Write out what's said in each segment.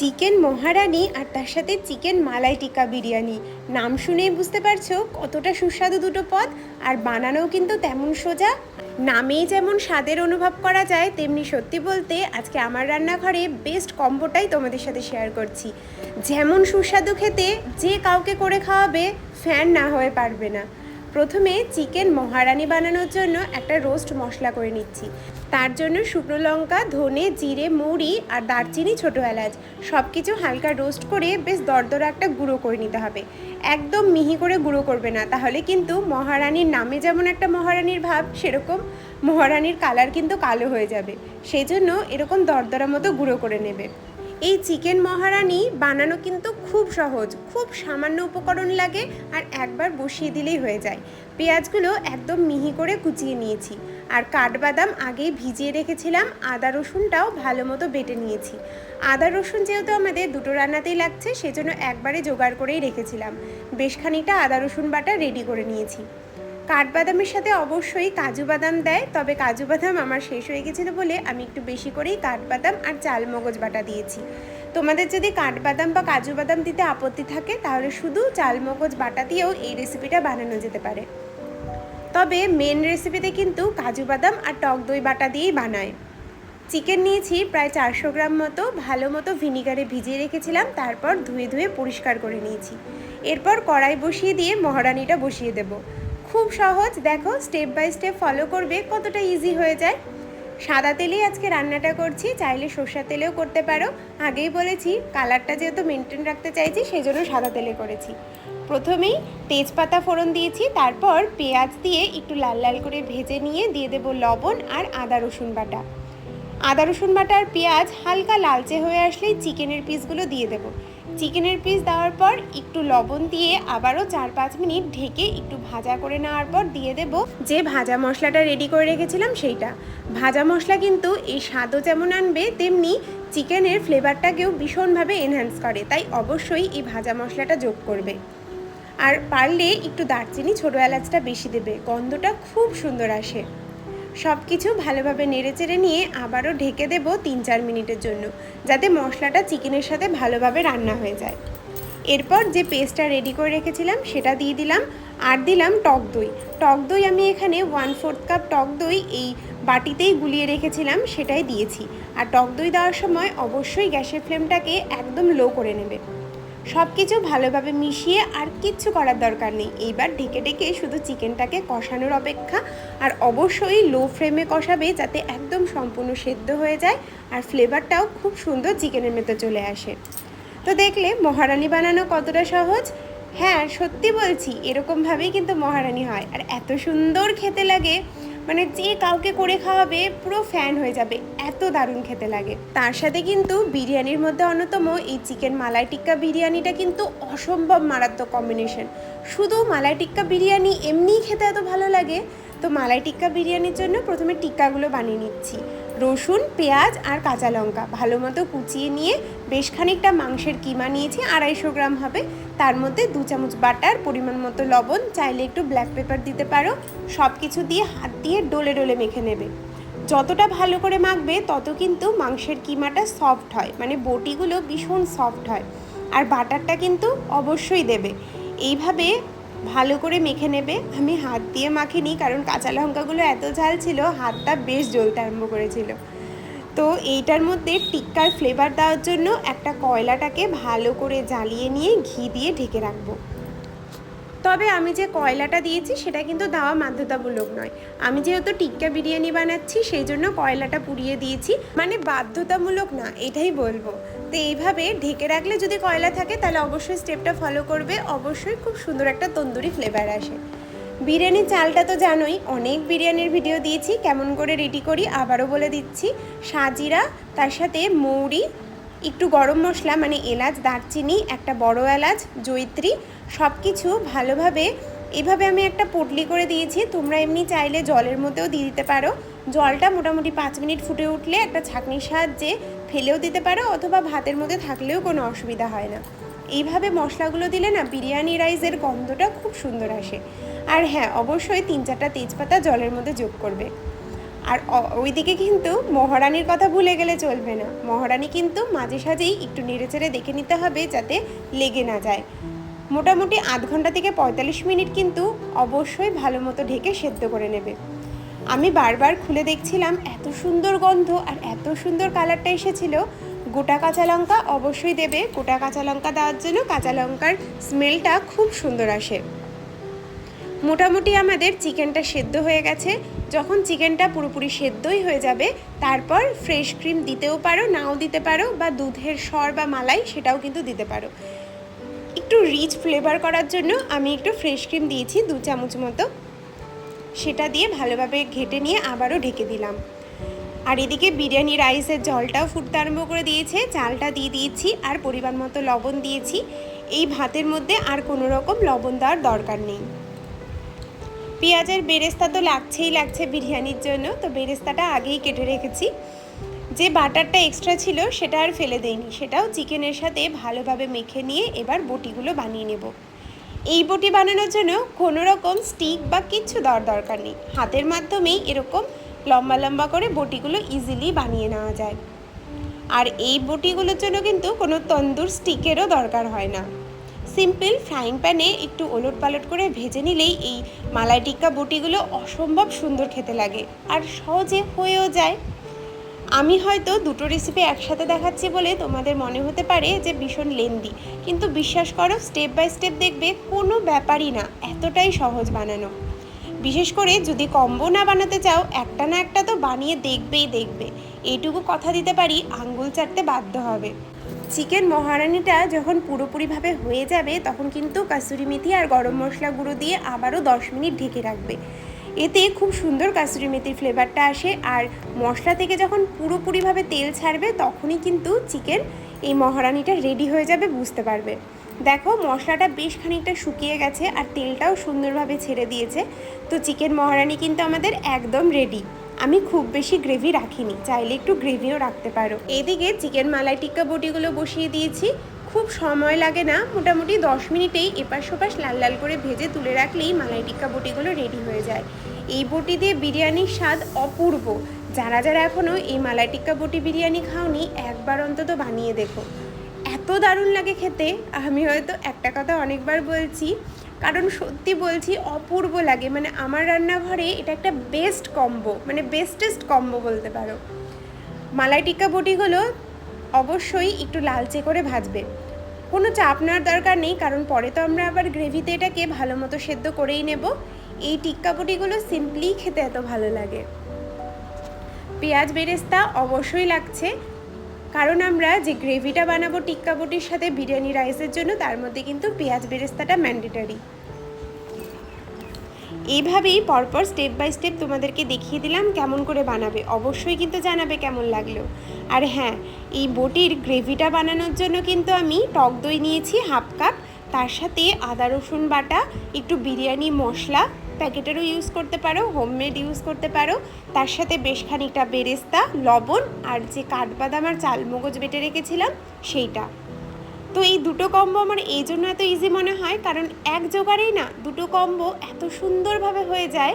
Chicken মহারানি আর তার সাথে chicken malai টিক্কা বিরিয়ানি। নাম শুনেই বুঝতে পারছ কতটা সুস্বাদু দুটো পদ, আর বানানোও কিন্তু তেমন সোজা। নামেই যেমন স্বাদের অনুভব করা যায়, তেমনি সত্যি বলতে আজকে আমার রান্নাঘরে বেস্ট কম্বোটাই তোমাদের সাথে শেয়ার করছি। যেমন সুস্বাদু খেতে যে কাউকে করে খাওয়াবে ফ্যান না হয়ে পারবে না। প্রথমে চিকেন মহারানি বানানোর জন্য একটা রোস্ট মশলা করে নিচ্ছি। তার জন্য শুকনো লঙ্কা, ধনে, জিরে মৌরি আর দারচিনি, ছোটো এলাচ সব কিছু হালকা রোস্ট করে বেশ দরদরা একটা গুঁড়ো করে নিতে হবে। একদম মিহি করে গুঁড়ো করবে না, তাহলে কিন্তু মহারানীর নামে যেমন একটা মহারানীর ভাব, সেরকম মহারানীর কালার কিন্তু কালো হয়ে যাবে। সেই জন্য এরকম দরদরা মতো গুঁড়ো করে নেবে। এই চিকেন মহারানি বানানো কিন্তু খুব সহজ, খুব সামান্য উপকরণ লাগে আর একবার বসিয়ে দিলেই হয়ে যায়। পেঁয়াজগুলো একদম মিহি করে কুচিয়ে নিয়েছি আর কাঠবাদাম আগেই ভিজিয়ে রেখেছিলাম, আদা রসুনটাও ভালো মতো বেটে নিয়েছি। আদা রসুন যেহেতু আমাদের দুটো রান্নাতেই লাগছে, সেজন্য একবারে জোগাড় করেই রেখেছিলাম। বেশ খানিকটা আদা রসুন বাটা রেডি করে নিয়েছি। কাঠবাদামের সাথে অবশ্যই কাজু বাদাম দেয়, তবে কাজু বাদাম আমার শেষ হয়ে গেছিল বলে আমি একটু বেশি করেই কাঠবাদাম আর চাল মগজ বাটা দিয়েছি। তোমাদের যদি কাঠবাদাম বা কাজু বাদাম দিতে আপত্তি থাকে, তাহলে শুধু চাল মগজ বাটা দিয়েও এই রেসিপিটা বানানো যেতে পারে। তবে মেন রেসিপিতে কিন্তু কাজু বাদাম আর টক দই বাটা দিয়েই বানায়। চিকেন নিয়েছি প্রায় চারশো গ্রাম মতো, ভালো মতো ভিনিগারে ভিজিয়ে রেখেছিলাম, তারপর ধুয়ে ধুয়ে পরিষ্কার করে নিয়েছি। এরপর কড়াই বসিয়ে দিয়ে মহারানিটা বসিয়ে দেবো। খুব সহজ। দেখো স্টেপ বাই স্টেপ ফলো করবে, কতটা ইজি হয়ে যায়। সাদা তেলেই আজকে রান্নাটা করছি, চাইলে সর্ষা তেলেও করতে পারো। আগেই বলেছি কালারটা যেহেতু মেনটেন রাখতে চাইছি সেই জন্য সাদা তেলে করেছি। প্রথমেই তেজপাতা ফোড়ন দিয়েছি, তারপর পেঁয়াজ দিয়ে একটু লাল লাল করে ভেজে নিয়ে দিয়ে দেব লবণ আর আদা, রসুন বাটা। আদা, রসুন বাটা আর পেঁয়াজ হালকা লালচে হয়ে আসলেই চিকেনের পিসগুলো দিয়ে দেব। চিকেনের পিস দেওয়ার পর একটু লবণ দিয়ে আবারও চার পাঁচ মিনিট ঢেকে একটু ভাজা করে নেওয়ার পর দিয়ে দেব যে ভাজা মশলাটা রেডি করে রেখেছিলাম সেইটা। ভাজা মশলা কিন্তু এই স্বাদও যেমন আনবে, তেমনি চিকেনের ফ্লেভারটাকেও ভীষণভাবে এনহ্যান্স করে, তাই অবশ্যই এই ভাজা মশলাটা যোগ করবে। আর পারলে একটু দারচিনি, ছোটো এলাচটা বেশি দেবে, গন্ধটা খুব সুন্দর আসে। সব কিছু ভালোভাবে নেড়েচেড়ে নিয়ে আবারও ঢেকে দেব তিন চার মিনিটের জন্য, যাতে মশলাটা চিকেনের সাথে ভালোভাবে রান্না হয়ে যায়। এরপর যে পেস্টটা রেডি করে রেখেছিলাম, সেটা দিয়ে দিলাম আর দিলাম টক দই। টক দই আমি এখানে ওয়ান ফোর্থ কাপ টক দই এই বাটিতেই গুলিয়ে রেখেছিলাম, সেটাই দিয়েছি। আর টক দই দেওয়ার সময় অবশ্যই গ্যাসের ফ্লেমটাকে একদম লো করে নেবে। সব কিছু ভালোভাবে মিশিয়ে আর কিচ্ছু করার দরকার নেই। এইবার ঢেকে ঢেকে শুধু চিকেনটাকে কষানোর অপেক্ষা আর অবশ্যই লো ফ্লেমে কষাবে যাতে একদম সম্পূর্ণ সেদ্ধ হয়ে যায় আর ফ্লেভারটাও খুব সুন্দর চিকেনের মতো চলে আসে। তো দেখলে মহারানি বানানো কতটা সহজ? হ্যাঁ সত্যি বলছি, এরকমভাবেই কিন্তু মহারানি হয়। আর এত সুন্দর খেতে লাগে। মানে যে কাউকে করে খাওয়াবে পুরো ফ্যান হয়ে যাবে। এত দারুণ খেতে লাগে। তার সাথে কিন্তু বিরিয়ানির মধ্যে অন্যতম এই চিকেন মালাই টিক্কা বিরিয়ানিটা কিন্তু অসম্ভব মারাত্মক কম্বিনেশন শুধু মালাই টিক্কা বিরিয়ানি এমনিই খেতে এত ভালো লাগে। তো মালাই টিক্কা বিরিয়ানির জন্য প্রথমে টিক্কাগুলো বানিয়ে নিচ্ছি। রসুন, পেঁয়াজ আর কাঁচা লঙ্কা। ভালো মতো কুচিয়ে নিয়ে বেশ খানিকটা মাংসের কিমা নিয়েছি, আড়াইশো গ্রাম হবে। তার মধ্যে দু চামচ বাটার, পরিমাণ মতো লবণ, চাইলে একটু ব্ল্যাক পেপার দিতে পারো। সব কিছু দিয়ে হাত দিয়ে ডোলে ডোলে মেখে নেবে। যতটা ভালো করে মাখবে, তত কিন্তু মাংসের কিমাটা সফট হয়। মানে বটিগুলো ভীষণ সফট হয়। আর বাটারটা কিন্তু অবশ্যই দেবে। এইভাবে ভালো করে মেখে নেবে। আমি হাত দিয়ে মাখিনি কারণ কাঁচা লঙ্কাগুলো এত ঝাল ছিল, হাতটা বেশ জ্বলতে আরম্ভ করেছিল। তো এইটার মধ্যে টিক্কার ফ্লেভার দেওয়ার জন্য একটা কয়লাটাকে ভালো করে জ্বালিয়ে নিয়ে ঘি দিয়ে ঢেকে রাখব। তবে আমি যে কয়লাটা দিয়েছি সেটা কিন্তু দেওয়া বাধ্যতামূলক নয়। আমি যেহেতু টিক্কা বিরিয়ানি বানাচ্ছি সেই জন্য কয়লাটা পুড়িয়ে দিয়েছি। মানে বাধ্যতামূলক না, এটাই বলব। তো এইভাবে ঢেকে রাখলে যদি কয়লা থাকে, তাহলে অবশ্যই স্টেপটা ফলো করবে। অবশ্যই খুব সুন্দর একটা তন্দুরি ফ্লেভার আসে। বিরিয়ানির চালটা তো জানোই, অনেক বিরিয়ানির ভিডিও দিয়েছি। কেমন করে রেডি করি, আবারও বলে দিচ্ছি। সাজিরা, তার সাথে মৌরি একটু গরম মশলা মানে এলাচ, দারচিনি, একটা বড় এলাচ জৈত্রী সব কিছু ভালোভাবে, এভাবে আমি একটা পটলি করে দিয়েছি। তোমরা এমনি চাইলে জলের মধ্যেও দিয়ে দিতে পারো। জলটা মোটামুটি পাঁচ মিনিট ফুটে উঠলে একটা ছাঁকনির সাহায্যে ফেলেও দিতে পারো, অথবা ভাতের মধ্যে থাকলেও কোনো অসুবিধা হয় না। এইভাবে মশলাগুলো দিলে না, বিরিয়ানি রাইসের গন্ধটা খুব সুন্দর আসে। আর হ্যাঁ অবশ্যই তিন চারটা তেজপাতা জলের মধ্যে যোগ করবে। আর ওইদিকে কিন্তু মহারানীর কথা ভুলে গেলে চলবে না। মহারানী কিন্তু মাঝে সাঝেই একটু নেড়েচেড়ে দেখে নিতে হবে যাতে লেগে না যায়। মোটামুটি আধ ঘণ্টা থেকে পঁয়তাল্লিশ মিনিট কিন্তু অবশ্যই ভালো মতো ঢেকে সেদ্ধ করে নেবে। আমি বারবার খুলে দেখছিলাম, এত সুন্দর গন্ধ আর এত সুন্দর কালারটা এসেছিল। গোটা কাঁচা লঙ্কা অবশ্যই দেবে। গোটা কাঁচা লঙ্কা দেওয়ার জন্য কাঁচা লঙ্কার স্মেলটা খুব সুন্দর আসে। মোটামুটি আমাদের চিকেনটা সেদ্ধ হয়ে গেছে। যখন চিকেনটা পুরোপুরি সেদ্ধই হয়ে যাবে, তারপর ফ্রেশ ক্রিম দিতেও পারো, নাও দিতে পারো, বা দুধের সর বা মালাই সেটাও কিন্তু দিতে পারো। একটু রিচ ফ্লেভার করার জন্য আমি একটু ফ্রেশ ক্রিম দিয়েছি, দু চামচ মতো। সেটা দিয়ে ভালোভাবে ঘেটে নিয়ে আবারও ঢেকে দিলাম। আর এদিকে বিরিয়ানি রাইসের জলটাও ফুটতে আরম্ভ করে দিয়েছে, চালটা দিয়ে দিয়েছি আর পরিমাণ মতো লবণ দিয়েছি। এই ভাতের মধ্যে আর কোনো রকম লবণ দেওয়ার দরকার নেই। পেঁয়াজের বেরেস্তা তো লাগছেই লাগছে বিরিয়ানির জন্য, তো বেরেস্তাটা আগেই কেটে রেখেছি। যে বাটারটা এক্সট্রা ছিল সেটা আর ফেলে দেয়নি সেটাও চিকেনের সাথে ভালোভাবে মেখে নিয়ে এবার বটিগুলো বানিয়ে নেব। এই বটি বানানোর জন্য কোনো রকম স্টিক বা কিচ্ছু দেওয়ার দরকার নেই। হাতের মাধ্যমেই এরকম লম্বা লম্বা করে বটিগুলো ইজিলি বানিয়ে নেওয়া যায়। আর এই বটিগুলোর জন্য কিন্তু কোনো তন্দুর স্টিকেরও দরকার হয় না। সিম্পল ফ্রাইং প্যানে একটু ওলট পালট করে ভেজে নিলেই এই মালাই টিক্কা বটিগুলো অসম্ভব সুন্দর খেতে লাগে আর সহজে হয়েও যায়। আমি হয়তো দুটো রেসিপি একসাথে দেখাচ্ছি বলে তোমাদের মনে হতে পারে যে ভীষণ লেন্দি কিন্তু বিশ্বাস করো স্টেপ বাই স্টেপ দেখবে কোনো ব্যাপারই না, এতটাই সহজ বানানো। বিশেষ করে যদি কম্বো না বানাতে চাও, একটা না একটা তো বানিয়ে দেখবেই দেখবে। এইটুকু কথা দিতে পারি, আঙ্গুল চাটতে বাধ্য হবে। চিকেন মহারানিটা যখন পুরোপুরিভাবে হয়ে যাবে, তখন কিন্তু কাসুরি মেথি আর গরম মশলা গুঁড়ো দিয়ে আবারও দশ মিনিট ঢেকে রাখবে। এতে খুব সুন্দর কাসুরি মেথির ফ্লেভারটা আসে আর মশলা থেকে যখন পুরোপুরিভাবে তেল ছাড়বে, তখনই কিন্তু চিকেন এই মহারানিটা রেডি হয়ে যাবে, বুঝতে পারবে। দেখো, মশলাটা বেশ খানিকটা শুকিয়ে গেছে আর তেলটাও সুন্দরভাবে ছেড়ে দিয়েছে। তো চিকেন মহারানি কিন্তু আমাদের একদম রেডি আমি খুব বেশি গ্রেভি রাখিনি, চাইলে একটু গ্রেভিও রাখতে পারো। এদিকে চিকেন মালাই টিক্কা বটিগুলো বসিয়ে দিয়েছি। খুব সময় লাগে না, মোটামুটি দশ মিনিটেই এপাশ ওপাশ লাল লাল করে ভেজে তুলে রাখলেই মালাই টিক্কা বটিগুলো রেডি হয়ে যায়। এই বটি দিয়ে বিরিয়ানির স্বাদ অপূর্ব। যারা যারা এখনও এই মালাই টিক্কা বটি বিরিয়ানি খাওনি, একবার অন্তত বানিয়ে দেখো। দারুণ লাগে খেতে, আমি হয়তো একটা কথা অনেকবার বলছি। কারণ সত্যি বলছি, অপূর্ব লাগে। মানে আমার রান্নাঘরে এটা একটা বেস্ট কম্বো মানে বেস্টেস্ট কম্বো বলতে পারো। মালাই টিক্কা বটিগুলো অবশ্যই একটু লালচে করে ভাজবে। কোনো চাপ নেওয়ার দরকার নেই, কারণ পরে তো আমরা আবার গ্রেভিতে এটাকে ভালো মতো সেদ্ধ করেই নেব। এই টিক্কা বটিগুলো সিম্পলি খেতে এত ভালো লাগে। পেঁয়াজ বেরেস্তা অবশ্যই লাগছে। কারণ আমরা যে গ্রেভিটা বানাবো টিক্কা বটির সাথে বিরিয়ানি রাইসের জন্য, তার মধ্যে কিন্তু পেঁয়াজ বেরেস্তাটা ম্যান্ডেটারি এইভাবেই পরপর স্টেপ বাই স্টেপ তোমাদেরকে দেখিয়ে দিলাম কেমন করে বানাবে। অবশ্যই কিন্তু জানাবে কেমন লাগল। আর হ্যাঁ এই বটির গ্রেভিটা বানানোর জন্য কিন্তু আমি টক দই নিয়েছি হাফ কাপ, তার সাথে আদা রসুন বাটা, একটু বিরিয়ানি মশলা প্যাকেটেরও ইউজ করতে পারো হোমমেড ইউজ করতে পারো। তার সাথে বেশ খানিকটা বেরেস্তা, লবণ আর যে কাঠবাদাম আর চালমগজ বেটে রেখেছিলাম, সেইটা। তো এই দুটো কম্বো আমার এই জন্য এত ইজি মনে হয়, কারণ এক জোগাড়েই না, দুটো কম্বো এত সুন্দরভাবে হয়ে যায়।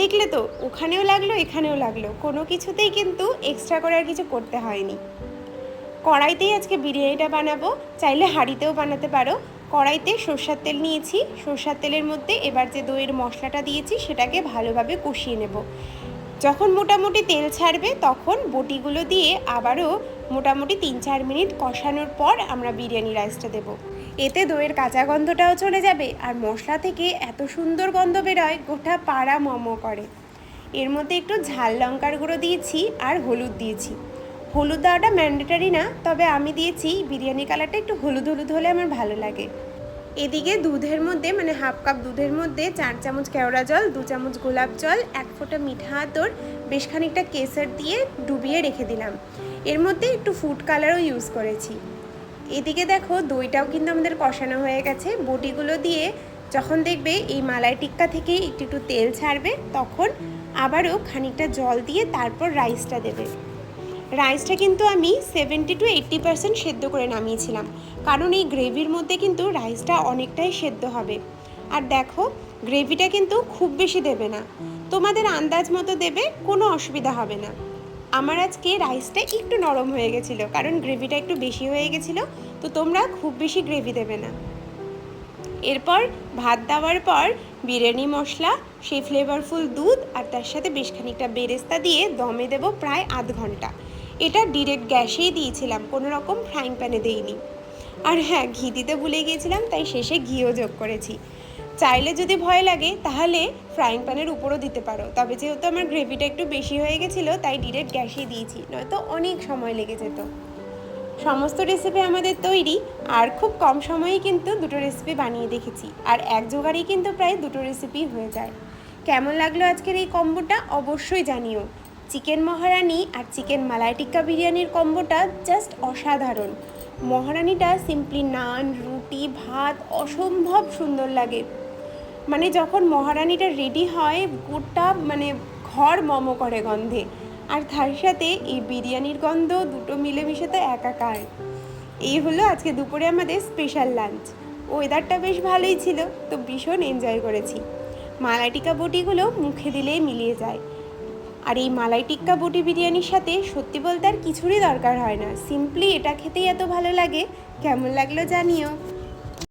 দেখলে তো, ওখানেও লাগল, এখানেও লাগল। কোনো কিছুতেই কিন্তু এক্সট্রা করে আর কিছু করতে হয়নি। কড়াইতেই আজকে বিরিয়ানিটা বানাবো, চাইলে হাঁড়িতেও বানাতে পারো। কড়াইতে সর্ষার তেল নিয়েছি। সর্ষার তেলের মধ্যে এবার যে দইয়ের মশলাটা দিয়েছি, সেটাকে ভালোভাবে কষিয়ে নেব। যখন মোটামুটি তেল ছাড়বে, তখন বটিগুলো দিয়ে আবারও মোটামুটি তিন চার মিনিট কষানোর পর আমরা বিরিয়ানি রাইসটা দেব। এতে দইয়ের কাঁচা গন্ধটাও চলে যাবে আর মশলা থেকে এত সুন্দর গন্ধ বেরোয়, গোটা পাড়া মোমো করে। এর মধ্যে একটু ঝাল লঙ্কার গুঁড়ো দিয়েছি আর হলুদ দিয়েছি। হলুদ দেওয়াটা ম্যান্ডেটারি না, তবে আমি দিয়েছি। বিরিয়ানি কালারটা একটু হলুদ হলুদ হলে আমার ভালো লাগে। এদিকে দুধের মধ্যে মানে হাফ কাপ দুধের মধ্যে চার চামচ কেওড়া জল, দু চামচ গোলাপ জল, এক ফোঁটা মিঠা আতর, বেশ খানিকটা কেসর দিয়ে ডুবিয়ে রেখে দিলাম। এর মধ্যে একটু ফুড কালারও ইউজ করেছি। এদিকে দেখো, দইটাও কিন্তু আমাদের কষানো হয়ে গেছে। বটিগুলো দিয়ে যখন দেখবে এই মালাই টিক্কা থেকে একটু একটু তেল ছাড়বে, তখন আবারও খানিকটা জল দিয়ে তারপর রাইসটা দেবে। রাইসটা কিন্তু আমি সেভেন্টি টু এইট্টি পার্সেন্ট সেদ্ধ করে নামিয়েছিলাম। কারণ এই গ্রেভির মধ্যে কিন্তু রাইসটা অনেকটাই সেদ্ধ হবে। আর দেখো, গ্রেভিটা কিন্তু খুব বেশি দেবে না। তোমাদের আন্দাজ মতো দেবে, কোনো অসুবিধা হবে না। আমার আজকে রাইসটা একটু নরম হয়ে গেছিল, কারণ গ্রেভিটা একটু বেশি হয়ে গেছিল, তো তোমরা খুব বেশি গ্রেভি দেবে না। এরপর ভাত দেওয়ার পর বিরিয়ানি মশলা, সেই ফ্লেভারফুল দুধ, আর তার সাথে বেশ খানিকটা বেরেস্তা দিয়ে দমে দেবো প্রায় আধ ঘণ্টা। এটা ডিরেক্ট গ্যাসেই দিয়েছিলাম, কোনো রকম ফ্রাইং প্যানে দেইনি। আর হ্যাঁ ঘি দিতে ভুলে গিয়েছিলাম, তাই শেষে ঘিও যোগ করেছি। চাইলে যদি ভয় লাগে, তাহলে ফ্রাইং প্যানের উপরও দিতে পারো। তবে যেহেতু আমার গ্রেভিটা একটু বেশি হয়ে গেছিল, তাই ডিরেক্ট গ্যাসেই দিয়েছি, নয়তো অনেক সময় লেগে যেত। সমস্ত রেসিপি আমাদের তৈরি, আর খুব কম সময়েই কিন্তু দুটো রেসিপি বানিয়ে দেখেছি, আর এক জোগাড়েই কিন্তু প্রায় দুটো রেসিপি হয়ে যায়। কেমন লাগল আজকের এই কম্বোটা, অবশ্যই জানিও। চিকেন মহারানি আর চিকেন মালাই টিক্কা বিরিয়ানির কম্বোটা জাস্ট অসাধারণ। মহারানিটা সিম্পলি নান, রুটি, ভাত অসম্ভব সুন্দর লাগে। মানে যখন মহারানিটা রেডি হয়, গোটা মানে ঘর মম করে গন্ধে। আর তার সাথে এই বিরিয়ানির গন্ধ দুটো মিলেমিশে তো একাকার। এই হলো আজকে দুপুরে আমাদের স্পেশাল লাঞ্চ ওয়েদারটা বেশ ভালোই ছিল, তো ভীষণ এনজয় করেছি। মালাই টিক্কা বটিগুলো মুখে দিলেই মিলিয়ে যায়। আর এই মালাই টিক্কা বটি বিরিয়ানির সাথে সত্যি বলতে আর কিছুরই দরকার হয় না। সিম্পলি এটা খেতেই এত ভালো লাগে। কেমন লাগল জানিও।